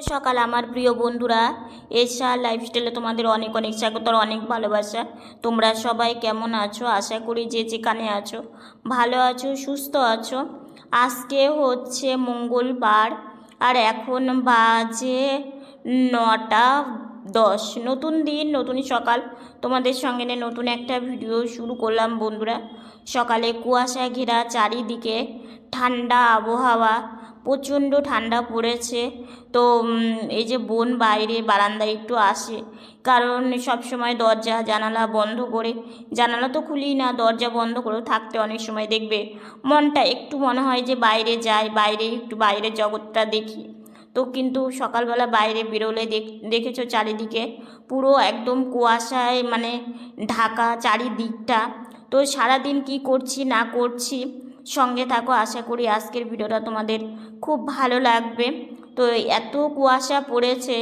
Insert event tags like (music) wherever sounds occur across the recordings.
সকাল, আমার প্রিয় বন্ধুরা। এসা লাইফস্টাইলে তোমাদের অনেক অনেক স্বাগত অনেক ভালোবাসা। তোমরা সবাই কেমন আছো? আশা করি যে যেখানে আছো, ভালো আছো, সুস্থ আছো। আজকে হচ্ছে মঙ্গলবার আর এখন বাজে নটা দশ। নতুন দিন, নতুন সকাল। তোমাদের সঙ্গে নিয়ে নতুন একটা ভিডিও শুরু করলাম বন্ধুরা। সকালে কুয়াশা ঘেরা চারিদিকে, ঠান্ডা আবহাওয়া। প্রচণ্ড ঠান্ডা পড়েছে। তো এই যে বোন বাইরে বারান্দায় একটু আসে, কারণ সব সময় দরজা, জানালা বন্ধ করে, জানালা তো খুলি না, দরজা বন্ধ করেও থাকতে অনেক সময় দেখবে, মনটা একটু মনে হয় যে বাইরে যাই বাইরে একটু বাইরের জগৎটা দেখি। তো কিন্তু সকালবেলা বাইরে বেরোলে দেখ, দেখেছ চারিদিকে পুরো একদম কুয়াশায় মানে ঢাকা চারিদিকটা। তো সারাদিন কি করছি, না করছি সঙ্গে থাকো। আশা করি আজকের ভিডিওটা তোমাদের খুব ভালো লাগবে। তো এত কুয়াশা পড়েছে,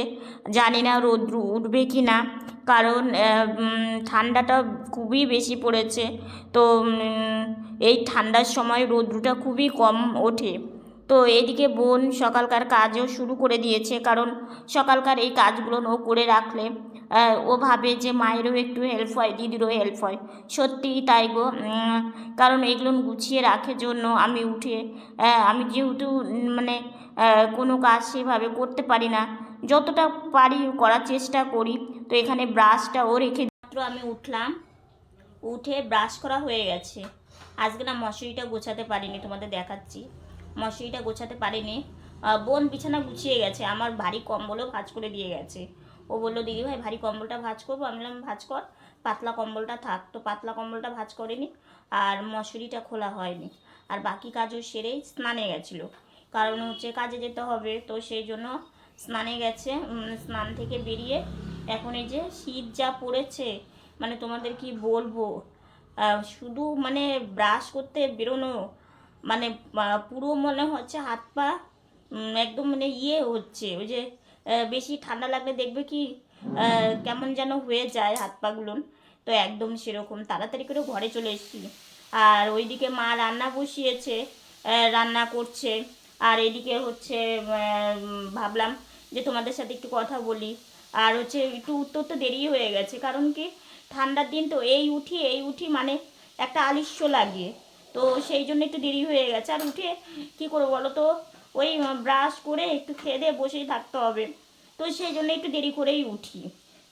জানি না রৌদ্র উঠবে কি না কারণ ঠান্ডাটা খুবই বেশি পড়েছে। তো এই ঠান্ডার সময় রৌদ্রটা খুবই কম ওঠে। তো এদিকে বোন সকালকার কাজও শুরু করে দিয়েছে। কারণ সকালকার এই কাজগুলো ও করে রাখলে ও ভাবে যে মায়েরও একটু হেল্প হয়, দিদিরও হেল্প হয়। সত্যিই তাই গো। কারণ এগুলো গুছিয়ে রাখে জন্য আমি উঠে আমি যেহেতু মানে কোনো কাজ সেভাবে করতে পারি না। যতটা পারি করার চেষ্টা করি। তো এখানে ব্রাশটাও রেখে মাত্র আমি উঠলাম। উঠে ব্রাশ করা হয়ে গেছে। আজকে না মশুরিটা গোছাতে পারিনি, তোমাদের দেখাচ্ছি। মশুরিটা গোছাতে পারিনি। বোন বিছানা গুছিয়ে গেছে। আমার ভারী কম্বলও ভাঁজ করে দিয়ে গেছে। ও বলল, দিদি ভাই, ভারী কম্বলটা ভাঁজ করব। আমি বললাম, ভাঁজ কর, পাতলা কম্বলটা থাক। তো পাতলা কম্বলটা ভাঁজ করেনি আর মশুরিটা খোলা হয়নি। আর বাকি কাজও সেরেই স্নানে গেছিল। কারণ হচ্ছে কাজে যেতে হবে, তো সেই জন্য স্নানে গেছে। স্নান থেকে বেরিয়ে এখন এই যে শীত যা পড়েছে মানে তোমাদের কি বলব? শুধু মানে ব্রাশ করতে বেরোনো মানে পুরো মনে হচ্ছে হাত পা একদম মানে ইয়ে হচ্ছে। ওই যে বেশি ঠান্ডা লাগলে দেখবে কি কেমন যেন হয়ে যায় হাত পাগুলো তো একদম সেরকম। তাড়াতাড়ি করে ঘরে চলে এসেছি। আর ওইদিকে মা রান্না বসিয়েছে রান্না করছে। আর এদিকে হচ্ছে ভাবলাম যে তোমাদের সাথে একটু কথা বলি। আর হচ্ছে একটু উত্তর তো দেরি হয়ে গেছে। কারণ কি, ঠান্ডার দিন তো এই উঠি এই উঠি মানে একটা আলিস্য লাগে। তো সেই জন্য একটু দেরি হয়ে গেছে। আর উঠে কি করব বলো তো? ওই ব্রাশ করে একটু খেয়ে দিয়ে বসেই থাকতে হবে। তো সেই জন্য একটু দেরি করেই উঠি।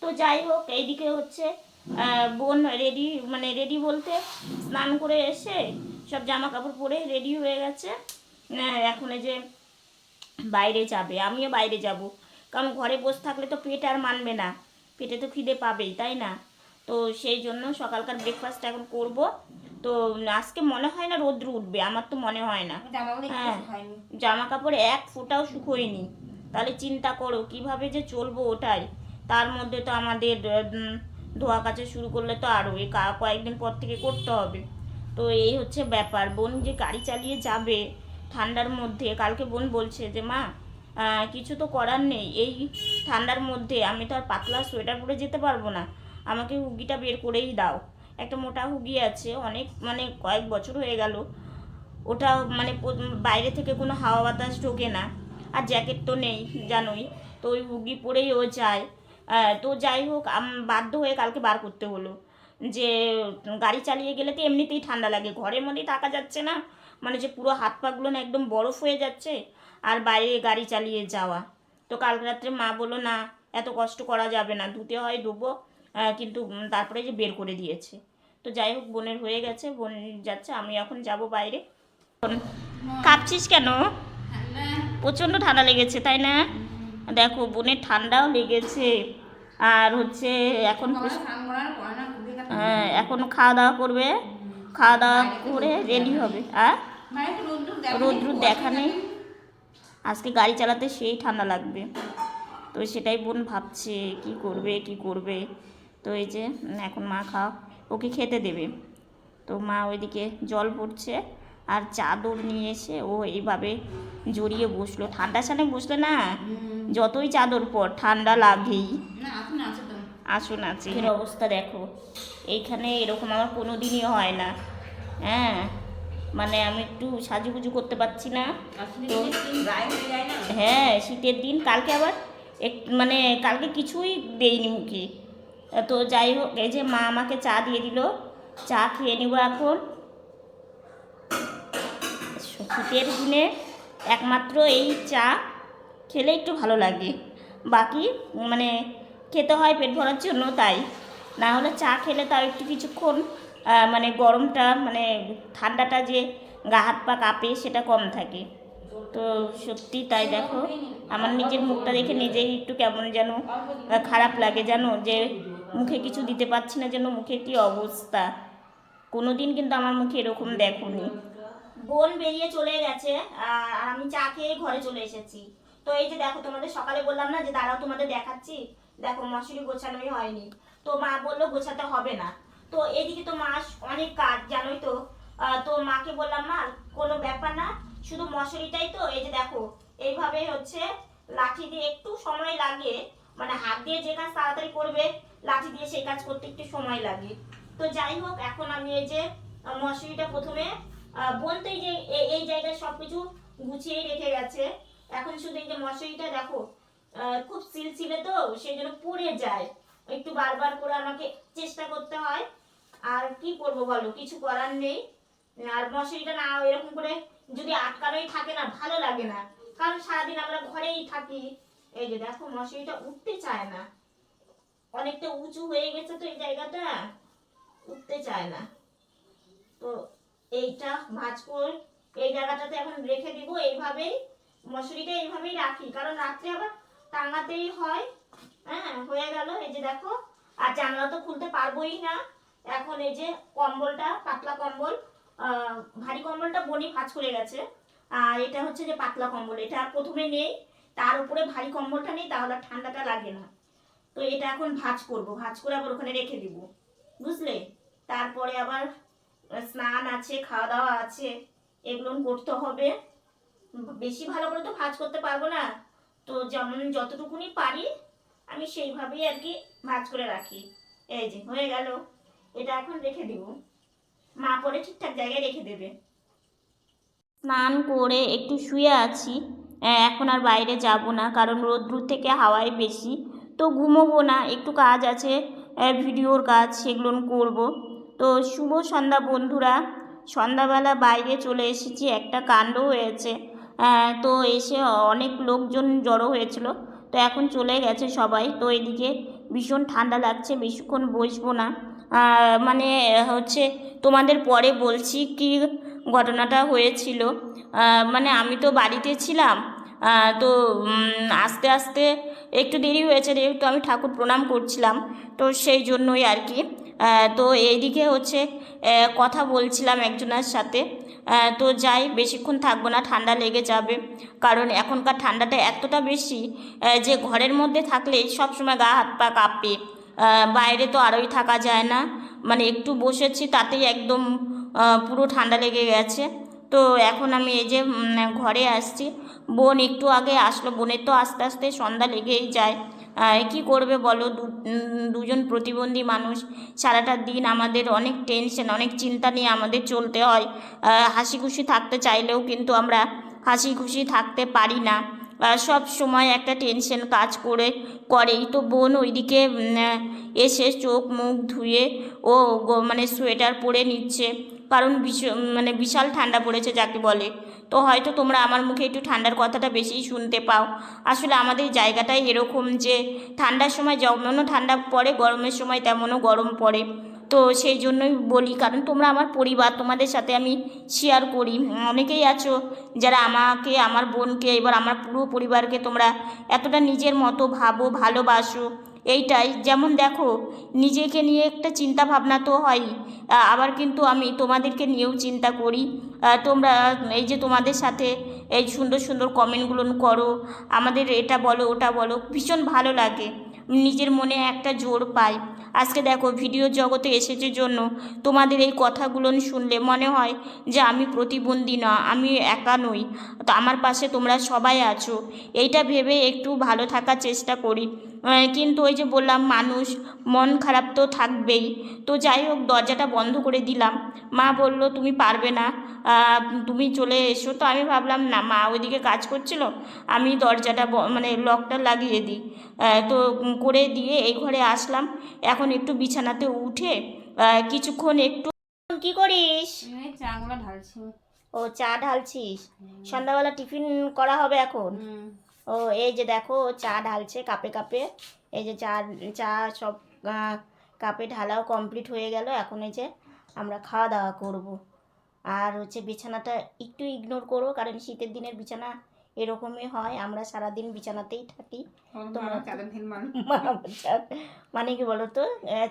তো যাই হোক এইদিকে হচ্ছে বোন রেডি মানে রেডি বলতে স্নান করে এসে সব জামা কাপড় পরে রেডি হয়ে গেছে। আহ, এখন এই যে বাইরে যাবে। আমিও বাইরে যাব। কারণ ঘরে বসে থাকলে তো পেট আর মানবে না। পেটে তো খিদে পাবেই তাই না? তো সেই জন্য সকালকার ব্রেকফাস্ট এখন করব। তো আজকে মনে হয় না রোদ্র উঠবে আমার তো মনে হয় না। হ্যাঁ জামা কাপড় এক ফোঁটাও শুকোয়নি। তাহলে চিন্তা করো কীভাবে যে চলবো ওটাই। তার মধ্যে তো আমাদের ধোয়া কাচা শুরু করলে তো আরও এই কা- কয়েকদিন পর থেকে করতে হবে। তো এই হচ্ছে ব্যাপার। বোন যে গাড়ি চালিয়ে যাবে ঠান্ডার মধ্যে কালকে বোন বলছে যে মা কিছু তো করার নেই। এই ঠান্ডার মধ্যে আমি তো আর পাতলা সোয়েটার পরে যেতে পারব না। আমাকে হুগিটা বের করেই দাও। একটা মোটা হুগি আছে, অনেক মানে কয়েক বছর হয়ে গেল। ওটা মানে বাইরে থেকে কোনো হাওয়া বাতাস ঢোকে না। আর জ্যাকেট তো নেই, জানোই। তো ওই হুগি পরেই ও যায়। তো যাই হোক বাধ্য হয়ে কালকে বার করতে হলো। যে, গাড়ি চালিয়ে গেলে তো এমনিতেই ঠান্ডা লাগে। ঘরের মধ্যেই থাকা যাচ্ছে না। মানে যে পুরো হাত পাগুলো না একদম বরফ হয়ে যাচ্ছে, আর বাইরে গাড়ি চালিয়ে যাওয়া। তো কাল রাত্রে মা বলো না, এত কষ্ট করা যাবে না। ধুতে হয়, ধুবো। কিন্তু তারপরে যে বের করে দিয়েছে। তো যাই হোক বোনের হয়ে গেছে বোন যাচ্ছে আমি এখন যাব বাইরে। কাঁপছিস কেন? প্রচণ্ড ঠান্ডা লেগেছে তাই না? দেখো বোনের ঠান্ডাও লেগেছে। আর হচ্ছে এখন হ্যাঁ এখন খাওয়া দাওয়া করবে। খাওয়া দাওয়া করে রেডি হবে। আর? রোদ্র দেখা নেই আজকে গাড়ি চালাতে সেই ঠান্ডা লাগবে। তো সেটাই বোন ভাবছে কি করবে কি করবে? তো এই যে এখন মা খাও ওকে খেতে দেবে। তো মা ওইদিকে জল পড়ছে আর চাদর নিয়ে এসে ও এইভাবে জড়িয়ে বসল। ঠান্ডার সামনে বসলে না যতই চাদর পর ঠান্ডা লাগেই। আসুন আছে এর অবস্থা দেখো এইখানে এরকম আমার কোনো দিনই হয় না। হ্যাঁ মানে আমি একটু সাজুগুজু করতে পারছি না। তো- হয়ে হ্যাঁ শীতের দিন কালকে আবার এক মানে কালকে কিছুই দেইনি মুখে। তো যাই হোক, এই যে মা আমাকে চা দিয়ে দিল, চা খেয়ে নিব এখন। শীতের দিনে একমাত্র এই চা খেলে একটু ভালো লাগে। বাকি মানে খেতে হয় পেট ভরার জন্য তাই। না হলে চা খেলে তাও একটু কিছুক্ষণ মানে গরমটা মানে ঠান্ডাটা যে গা হাত পা কাঁপে সেটা কম থাকে। তো সত্যি তাই দেখো, আমার নিজের মুখটা দেখে নিজেই একটু কেমন যেন খারাপ লাগে জানো, যে মুখে কিছু দিতে পারছি না যেন মুখের কি অবস্থা। কোনো দিন কিন্তু আমার মুখে এরকম দেখোনি। বোন বেরিয়ে চলে গেছে আর আমি চা খেয়ে ঘরে চলে এসেছি। তো এই যে দেখো, তোমাদের সকালে বললাম না যে দাঁড়াও তোমাদের দেখাচ্ছি? দেখো, মশুরি গোছানোই হয়নি। তো মা বলল গোছাতে হবে না। তো এদিকে তো মা অনেক কাজ, জানোই তো। তো মাকে বললাম, মা, কোনো ব্যাপার না, শুধু মশুরিটাই তো, এই যে দেখো এইভাবে হচ্ছে। লাঠি দিয়ে একটু সময় লাগে মানে হাত দিয়ে যে কাজ তাড়াতাড়ি করবে লাঠি দিয়ে সেই কাজ করতে একটু সময় লাগে। তো যাই হোক, এখন আমি এই যে মশুরিটা প্রথমে বলতেই যে এই জায়গায় সব কিছু গুছিয়ে রেখে গেছে। এখন শুধু এই যে মশুরিটা দেখো খুব সিলসিলে তো, সেই জন্য পড়ে যায়। একটু বারবার করে আমাকে চেষ্টা করতে হয়। আর কি করব বলো, কিছু করার নেই। আর মশুরিটা না, এরকম করে যদি আটকানোই থাকে না, ভালো লাগে না। কারণ সারাদিন আমরা ঘরেই থাকি। এই যে দেখো মশুরিটা উঠতে চায় না। অনেকটা উঁচু হয়ে গেছে তো এই জায়গাটা, উঠতে চায় না। তো এইটা ভাঁজ করে এই জায়গাটাতে এখন রেখে দিব, এইভাবেই, মশুরিটা এইভাবেই রাখি। কারণ রাত্রে আবার টাঙাতেই হয়। হ্যাঁ হয়ে গেল, এই যে দেখো। আর জানলা তো খুলতে পারবোই না। এখন এই যে কম্বলটা, পাতলা কম্বল ভারী কম্বলটা বনি ভাঁজ করে গেছে। আর এটা হচ্ছে যে পাতলা কম্বল, এটা প্রথমে নেই। তার উপরে ভারী কম্বলটা নেই, তাহলে ঠান্ডাটা লাগে না। তো এটা এখন ভাঁজ করব, ভাঁজ করে আবার ওখানে রেখে দিব। বুঝলে? তারপরে আবার স্নান আছে খাওয়া দাওয়া আছে, এগুলো করতে হবে। বেশি ভালো করে তো ভাঁজ করতে পারব না। তো যেমন যতটুকুনি পারি, আমি সেইভাবেই আর কি ভাঁজ করে রাখি। এই যে, হয়ে গেল। এটা এখন রেখে দিব। মা পরে ঠিকঠাক জায়গায় রেখে দেবে। স্নান করে একটু শুয়ে আছি। এখন আর বাইরে যাব না, কারণ রোদ্রু থেকে হাওয়াই বেশি। তো ঘুমোবো না, একটু কাজ আছে ভিডিওর কাজ সেগুলো করব। তো শুভ সন্ধ্যা বন্ধুরা, সন্ধ্যাবেলা বাইরে চলে এসেছি, একটা কাণ্ড হয়েছে। তো এসে অনেক লোকজন জড়ো হয়েছিল, তো এখন চলে গেছে সবাই। তো এদিকে ভীষণ ঠান্ডা লাগছে, বেশিক্ষণ বসবো না। মানে হচ্ছে তোমাদের পরে বলছি কি ঘটনাটা হয়েছিল। মানে আমি তো বাড়িতে ছিলাম তো আস্তে আস্তে একটু দেরি হয়েছে, যেহেতু আমি ঠাকুর প্রণাম করছিলাম, তো সেই জন্যই আর কি। তো এইদিকে হচ্ছে কথা বলছিলাম একজনের সাথে। তো যাই, বেশিক্ষণ থাকব না, ঠান্ডা লেগে যাবে। কারণ এখনকার ঠান্ডাটা এতটা বেশি যে ঘরের মধ্যে থাকলে সবসময় গা হাত পা কাঁপে। বাইরে তো আরোই থাকা যায় না। মানে একটু বসেছি, তাতেই একদম পুরো ঠান্ডা লেগে গেছে। তো এখন আমি এই যে ঘরে আসছি। বোন একটু আগে আসলো। বোনের তো আস্তে আস্তে সন্ধ্যা লেগেই যায়। কি করবে বলো? দুজন প্রতিবন্ধী মানুষ। সারাটা দিন আমাদের অনেক টেনশন অনেক চিন্তা নিয়ে আমাদের চলতে হয়। হাসি খুশি থাকতে চাইলেও কিন্তু আমরা হাসি খুশি থাকতে পারি না। সব সময় একটা টেনশন কাজ করে, করেই। তো বোন ওইদিকে এসে চোখ মুখ ধুয়ে ও মানে সোয়েটার পরে নিচ্ছে। কারণ বিশ- মানে বিশাল ঠান্ডা পড়েছে যাকে বলে। তো হয়তো তোমরা আমার মুখে একটু ঠান্ডার কথাটা বেশি শুনতে পাও। আসলে আমাদের জায়গাটাই এরকম যে, ঠান্ডার সময় যেমনও ঠান্ডা পড়ে, গরমের সময় তেমনও গরম পড়ে। তো সেই জন্যই বলি, কারণ তোমরা আমার পরিবার, তোমাদের সাথে আমি শেয়ার করি। অনেকেই আছো যারা আমাকে, আমার বোনকে, এবার আমার পুরো পরিবারকে তোমরা এতটা নিজের মতো ভাবো, ভালোবাসো। এইটাই। যেমন দেখো, নিজেকে নিয়ে একটা চিন্তা ভাবনা তো হয় আবার কিন্তু আমি তোমাদেরকে নিয়েও চিন্তা করি। তোমরা এই যে তোমাদের সাথে এই সুন্দর সুন্দর কমেন্টগুলো করো, আমাদের এটা বলো, ওটা বলো, ভীষণ ভালো লাগে। নিজের মনে একটা জোর পাই। আজকে দেখো, ভিডিও জগতে এসেছে জন্য তোমাদের এই কথাগুলো শুনলে মনে হয় যে আমি প্রতিবন্ধী না, আমি একা নই। তো আমার পাশে তোমরা সবাই আছো। এইটা ভেবে একটু ভালো থাকার চেষ্টা করি। কিন্তু ওই যে বললাম মানুষ মন খারাপ তো থাকবেই। তো যাই হোক দরজাটা বন্ধ করে দিলাম। মা বলল তুমি পারবে না তুমি চলে এসো। তো আমি ভাবলাম না মা ওইদিকে কাজ করছিল আমি দরজাটা মানে লকটা লাগিয়ে দিই। তো করে দিয়ে এই ঘরে আসলাম। এখন একটু বিছানাতে উঠে কিছুক্ষণ একটু কি করিস? এই চাগুলো ঢালছি। ও চা ঢালছিস? সন্ধ্যাবেলা টিফিন করা হবে এখন? ও এই যে দেখো চা ঢালছে কাপে কাপে। এই যে চা চা সব কাপে ঢালাও কমপ্লিট হয়ে গেল। এখন এই যে আমরা খাওয়া দাওয়া করব। আর হচ্ছে বিছানাটা একটু ইগনোর করো কারণ শীতের দিনের বিছানা এরকমই হয়। আমরা সারাদিন বিছানাতেই থাকি। মানো? (laughs) মানে কি বলো তো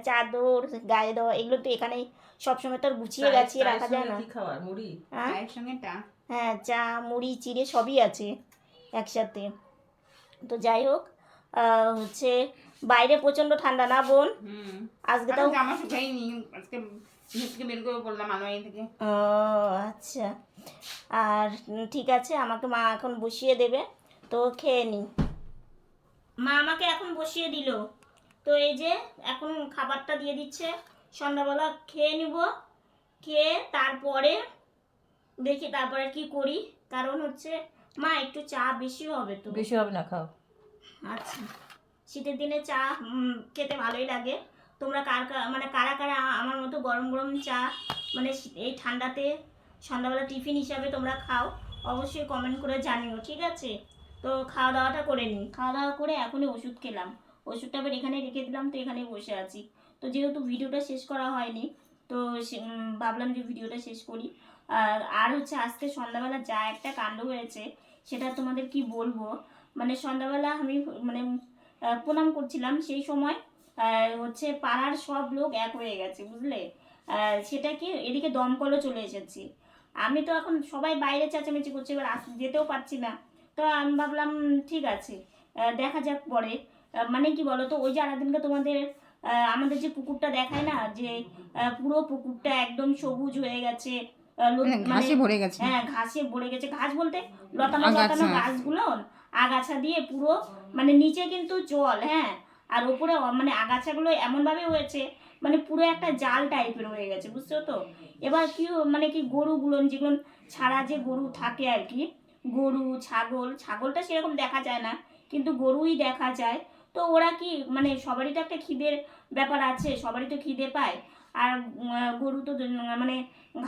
চাদর গায়ে দেওয়া এগুলো তো এখানেই সবসময় তো আর গুছিয়ে গাছিয়ে রাখা যায় না। হ্যাঁ? হ্যাঁ চা মুড়ি চিড়ে সবই আছে একসাথে। তো যাই হোক হচ্ছে বাইরে প্রচণ্ড ঠান্ডা না বোন? আজকে তো জামা শুকাইনি আজকে করে বললাম আলমারি থেকে। ও আচ্ছা। আর ঠিক আছে আমাকে মা এখন বসিয়ে দেবে তো খেয়ে নি। মা আমাকে এখন বসিয়ে দিল। তো এই যে এখন খাবারটা দিয়ে দিচ্ছে সন্ধ্যাবেলা খেয়ে নিব খেয়ে তারপরে দেখি তারপরে কি করি। কারণ হচ্ছে মা একটু চা বেশি হবে তো। বেশি হবে না খাও। আচ্ছা। শীতের দিনে চা খেতে ভালোই লাগে। তোমরা কার মানে কারা কারা আমার মতো গরম গরম চা মানে এই ঠান্ডাতে সন্ধ্যাবেলা টিফিন হিসাবে তোমরা খাও অবশ্যই কমেন্ট করে জানিও ঠিক আছে? তো খাওয়া দাওয়াটা করে নিই। খাওয়া দাওয়া করে এখনই ওষুধ খেলাম। ওষুধটা আবার এখানে রেখে দিলাম তো এখানেই বসে আছি। তো যেহেতু ভিডিওটা শেষ করা হয়নি তো সে- ভাবলাম যে ভিডিওটা শেষ করি। আর হচ্ছে আজকে সন্ধ্যাবেলা যা একটা কাণ্ড হয়েছে, সেটা তোমাদের কি বলব? মানে সন্ধ্যাবেলা আমি মানে প্রণাম করছিলাম, সেই সময় হচ্ছে পাড়ার সব লোক এক হয়ে গেছে, বুঝলে? সেটা কি এদিকে দমকলও চলে এসেছি। আমি তো এখন সবাই বাইরে চেঁচামেচি করছে, এবার যেতেও পারছি না। তো আমি ভাবলাম, ঠিক আছে দেখা যাক পরে। মানে কি তো ওই যে আরেকদিনকে তোমাদের আমাদের যে পুকুরটা দেখায় না, যে পুরো পুকুরটা একদম সবুজ হয়ে গেছে ঘাসে ভরে গেছে। হ্যাঁ ঘাসে ভরে গেছে। ঘাস বলতে লতানো। লতানো গাছগুলো আগাছা দিয়ে পুরো মানে নিচে কিন্তু জল হ্যাঁ। আর ওপরে অ- মানে আগাছাগুলো এমনভাবে হয়েছে মানে পুরো একটা জাল টাইপের হয়ে গেছে বুঝছ তো? এবার কি মানে কি গরুগুলো যেগুলো ছাড়া যে গরু থাকে আর কি গরু ছাগল ছাগলটা সেরকম দেখা যায় না কিন্তু গরুই দেখা যায়। তো ওরা কি মানে সবারই তো একটা খিদের ব্যাপার আছে সবারই তো খিদে পায়। আর গরু তো মানে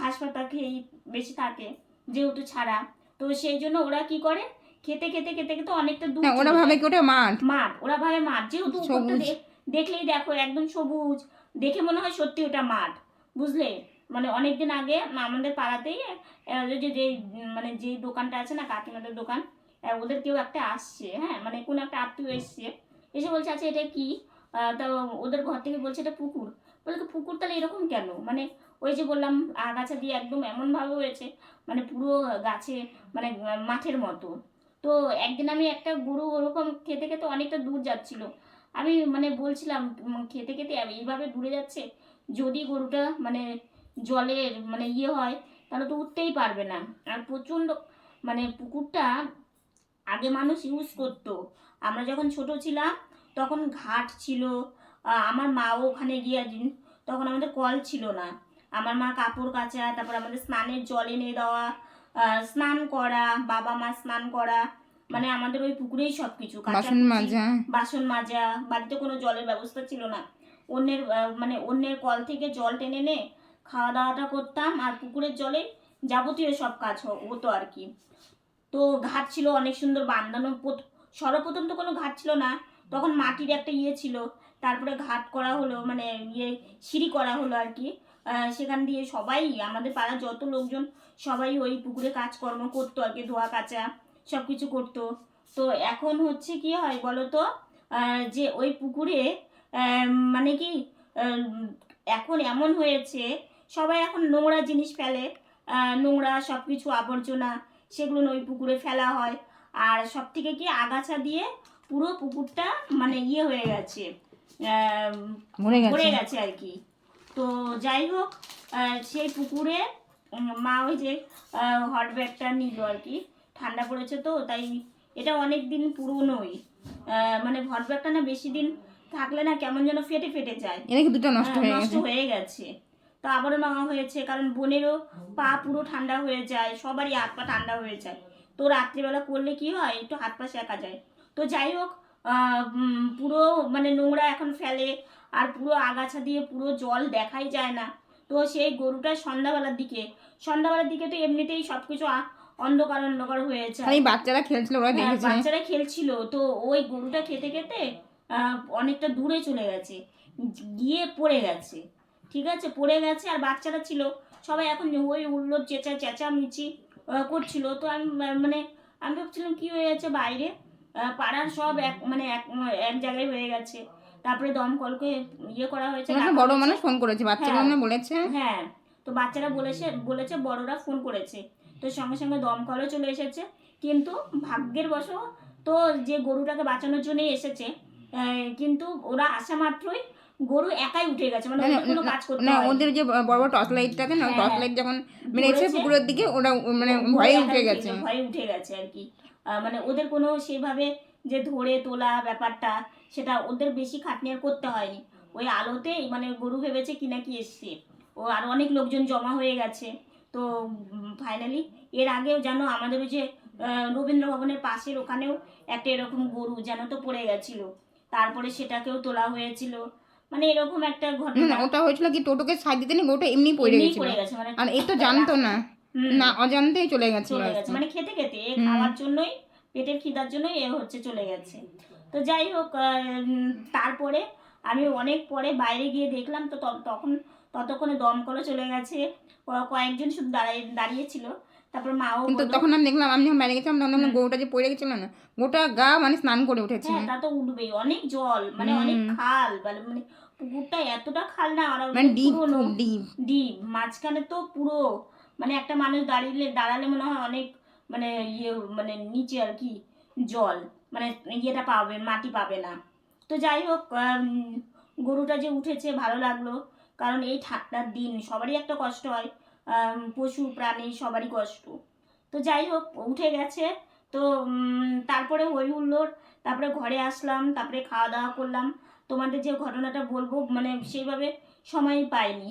ঘাস পাতা খেয়েই বেশি থাকে যেহেতু ছাড়া। তো সেই জন্য ওরা কি করে? খেতে খেতে খেতে খেতে অনেকটা দূর ওরা ভাবে কি ওটা মাঠ? মাঠ ওরা ভাবে মাঠ। যেহেতু দেখলেই দেখো একদম সবুজ। দেখে মনে হয় সত্যি ওটা মাঠ বুঝলে? মানে অনেকদিন আগে আমাদের পাড়াতেই যে যে মানে যে দোকানটা আছে না কাকিমাদের দোকান ওদের কেউ একটা আসছে হ্যাঁ? মানে কোনো একটা আত্মীয় এসছে। এসে বলছে আচ্ছা এটা কি? তো ওদের ঘর থেকে বলছে এটা পুকুর। বলে, তো পুকুর তাহলে এরকম কেন? মানে ওই যে বললাম, আগাছা দিয়ে একদম এমনভাবে হয়েছে মানে পুরো গাছে মানে মাঠের মতো। তো একদিন আমি একটা গরু ওরকম খেতে খেতে অনেকটা দূর যাচ্ছিল। আমি মানে বলছিলাম খেতে খেতে এইভাবে দূরে যাচ্ছে, যদি গরুটা মানে জলের মানে ইয়ে হয়, তাহলে তো উঠতেই পারবে না। আর প্রচণ্ড মানে পুকুরটা আগে মানুষ ইউজ করতো। আমরা যখন ছোট ছিলাম, তখন ঘাট ছিল আমার মাও ওখানে গিয়ে দিন- তখন আমাদের কল ছিল না। আমার মা কাপড় কাচা তারপর আমাদের স্নানের জল এনে দেওয়া স্নান করা বাবা মা স্নান করা মানে আমাদের ওই পুকুরেই সব কিছু বাসন মাজা। বাসন মাজা বাড়িতে কোনো জলের ব্যবস্থা ছিল না। অন্যের মানে অন্যের কল থেকে জল টেনে নে খাওয়া দাওয়াটা করতাম আর পুকুরের জলে যাবতীয় সব কাজ হতো আর কি। তো ঘাট ছিল অনেক সুন্দর বান্ধানো প্রথ- সর্বপ্রথম তো কোনো ঘাট ছিল না তখন মাটির একটা ইয়ে ছিল তারপরে ঘাট করা হলো মানে ইয়ে সিঁড়ি করা হলো আর কি। সেখান দিয়ে সবাই, আমাদের পাড়ার যত লোকজন সবাই ওই পুকুরে কাজকর্ম করতো আর কি, ধোয়া কাচা সব কিছু করতো। তো এখন হচ্ছে কি হয় বলো তো যে ওই পুকুরে মানে কি এখন এমন হয়েছে, সবাই এখন নোংরা জিনিস ফেলে নোংরা সব কিছু আবর্জনা সেগুলো ওই পুকুরে ফেলা হয়। আর সব থেকে কি আগাছা দিয়ে পুরো পুকুরটা মানে ইয়ে হয়ে গেছে। ভরে গেছে। আর কি। তো যাই হোক সেই পুকুরে মা ওই যে হট ব্যাগটা নিল আর কি। ঠান্ডা পড়েছে তো তাই এটা অনেক দিন পুরনোই মানে হট ব্যাগটা না বেশি দিন থাকলে না কেমন যেন ফেটে ফেটে যায়। এটা দুটো নষ্ট হ্যাঁ, নষ্ট গেছে। হয়ে গেছে। তো আবারও নেওয়া হয়েছে কারণ বোনেরও পা পুরো ঠান্ডা হয়ে যায় সবারই হাত পা ঠান্ডা হয়ে যায়। তো রাত্রিবেলা করলে কি হয় একটু হাত পা শেখা যায়। তো যাই হোক পুরো মানে নোংরা এখন ফেলে আর পুরো আগাছা দিয়ে পুরো জল দেখাই যায় না। তো সেই গরুটা সন্ধ্যাবেলার দিকে সন্ধ্যাবেলার দিকে তো এমনিতেই সব কিছু অন্ধকার অন্ধকার হয়ে যায়। খালি বাচ্চারা খেলছিল ওরা হ্যাঁ, দেখেছে। বাচ্চারা খেলছিল তো ওই গরুটা খেতে খেতে অনেকটা দূরে চলে গেছে গিয়ে পড়ে গেছে ঠিক আছে? পড়ে গেছে আর বাচ্চারা ছিল সবাই এখন ওই উল্লো চেঁচা চেঁচামেচি করছিল। তো আমি মানে আমি ভাবছিলাম কি হয়ে গেছে বাইরে? পাড়ার সব এক মানে এক এক জায়গায় হয়ে গেছে। তারপরে দমকলকে ইয়ে করা হয়েছে বড়। মানুষ ফোন করেছে বাচ্চারা হ্যাঁ। মনে হয় বলেছে? হ্যাঁ। তো বাচ্চারা বলেছে বলেছে বড়রা ফোন করেছে। তো সঙ্গে সঙ্গে দমকলও চলে এসেছে। কিন্তু ভাগ্যের বশ তো যে গরুটাকে বাঁচানোর জন্যই এসেছে কিন্তু ওরা আসা মাত্রই গরু একাই উঠে গেছে। মানে কোনো কাজ করতে না ওদের যে বড় বড় টর্চ লাইট থাকে না হ্যাঁ, টর্চ হ্যাঁ। লাইট যখন মেরেছে পুকুরের দিকে ওরা মানে ভয়ে উঠে গেছে ভয়ে উঠে গেছে আর কি। মানে ওদের কোনো সেভাবে যে ধরে তোলা ব্যাপারটা সেটা ওদের বেশি খাটনি আর করতে হয়নি। ওই আলোতে মানে গরু ভেবেছে কি না কি এসছে। ও আর অনেক লোকজন জমা হয়ে গেছে। তো ফাইনালি এর আগেও যেন আমাদের ওই যে রবীন্দ্র ভবনের পাশের ওখানেও একটা এরকম গরু যেন তো পড়ে গেছিল। তারপরে সেটাকেও তোলা হয়েছিল। মানে এরকম একটা ঘটনা। ওটা হয়েছিল কি টোটোকে সাইড দিতে নিয়ে ওটা এমনি পড়ে গেছিল। গেছে মানে আর এ তো জানতো না। না অজান্তেই চলে গেছিল চলে গেছে। মানে খেতে খেতে খাওয়ার জন্যই পেটের খিদার জন্যই এ হচ্ছে চলে গেছে। তো যাই হোক তারপরে আমি অনেক পরে বাইরে গিয়ে দেখলাম তো তখন ততক্ষণে দমকলও চলে গেছে। কয়েকজন শুধু দাঁড়িয়ে দাঁড়িয়েছিল। তারপর মাও কিন্তু তখন আমি দেখলাম আমি যখন বাইরে গেছিলাম তখন গরুটা যে পড়ে গেছিল না গোটা গা মানে স্নান করে উঠেছে। হ্যাঁ তা তো উঠবেই অনেক জল মানে অনেক খাল মানে মানে পুকুরটা এতটা খাল না আর মানে ডিপ। ডিপ মাঝখানে তো পুরো মানে একটা মানুষ দাঁড়িয়ে দাঁড়ালে মনে হয় অনেক মানে ইয়ে মানে নিচে আর কি, জল। মানে ইয়েটা পাবে, মাটি পাবে না। তো যাই হোক গরুটা যে উঠেছে, ভালো লাগল। কারণ এই ঠান্ডার দিন সবারই একটা কষ্ট হয়। পশু, প্রাণী সবারই কষ্ট। তো যাই হোক, উঠে গেছে। তো তারপরে হই হুল্লোড় তারপরে ঘরে আসলাম, তারপরে খাওয়া দাওয়া করলাম। তোমাদের যে ঘটনাটা বলব মানে সেইভাবে সময় পাইনি।